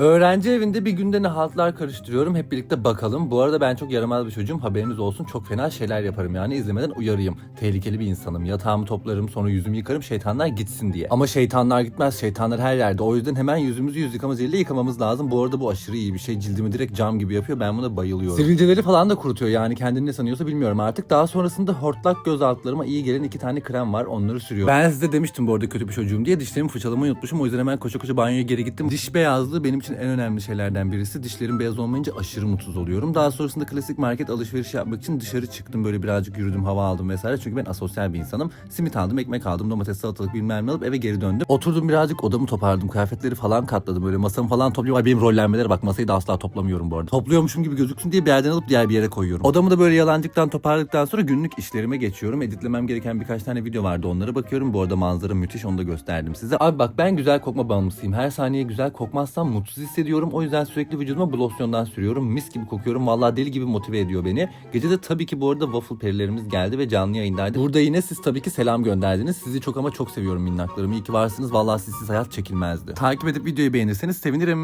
Öğrenci evinde bir günde ne haltlar karıştırıyorum. Hep birlikte bakalım. Bu arada ben çok yaramaz bir çocuğum. Haberiniz olsun. Çok fena şeyler yaparım yani. izlemeden uyarayım. Tehlikeli bir insanım. Yatağımı toplarım sonra yüzümü yıkarım şeytanlar gitsin diye. Ama şeytanlar gitmez. Şeytanlar her yerde. O yüzden hemen yüzümüzü yüz yıkama jeliyle yıkamamız lazım. Bu arada bu aşırı iyi bir şey. Cildimi direkt cam gibi yapıyor. Ben buna bayılıyorum. Sivilceleri falan da kurutuyor yani. Kendini ne sanıyorsa bilmiyorum artık. Daha sonrasında hortlak göz altlarıma iyi gelen iki tane krem var. Onları sürüyorum. Ben size demiştim bu arada kötü bir çocuğum diye. Dişlerimi fırçalamayı unutmuşum. O yüzden hemen koşa koşa banyoya geri gittim. Diş beyazlığı benim için en önemli şeylerden birisi. Dişlerim beyaz olmayınca aşırı mutsuz oluyorum. Daha sonrasında klasik market alışveriş yapmak için dışarı çıktım. Böyle birazcık yürüdüm, hava aldım vesaire. Çünkü ben asosyal bir insanım. Simit aldım, ekmek aldım, domates, salatalık bilmem ne alıp eve geri döndüm. Oturdum birazcık odamı toparladım. Kıyafetleri falan katladım. Böyle masamı falan topluyorum. Benim rollenmelere bak masayı da asla toplamıyorum bu arada. Topluyormuşum gibi gözüksün diye bir yerden alıp diğer bir yere koyuyorum. Odamı da böyle yalancıktan toparladıktan sonra günlük işlerime geçiyorum. Editlemem gereken birkaç tane video vardı. Onlara bakıyorum. Bu arada manzara müthiş. Onu da gösterdim size. Abi bak ben güzel kokma bağımlısıyım. Her saniye güzel kokmazsam mutsuz hissediyorum. O yüzden sürekli vücuduma bu losyondan sürüyorum. Mis gibi kokuyorum. Vallahi deli gibi motive ediyor beni. Gece de tabii ki bu arada waffle perilerimiz geldi ve canlı yayındaydı. Burada yine siz tabii ki selam gönderdiniz. Sizi çok ama çok seviyorum minnaklarım. İyi ki varsınız. Vallahi sizsiz hayat çekilmezdi. Takip edip videoyu beğenirseniz sevinirim.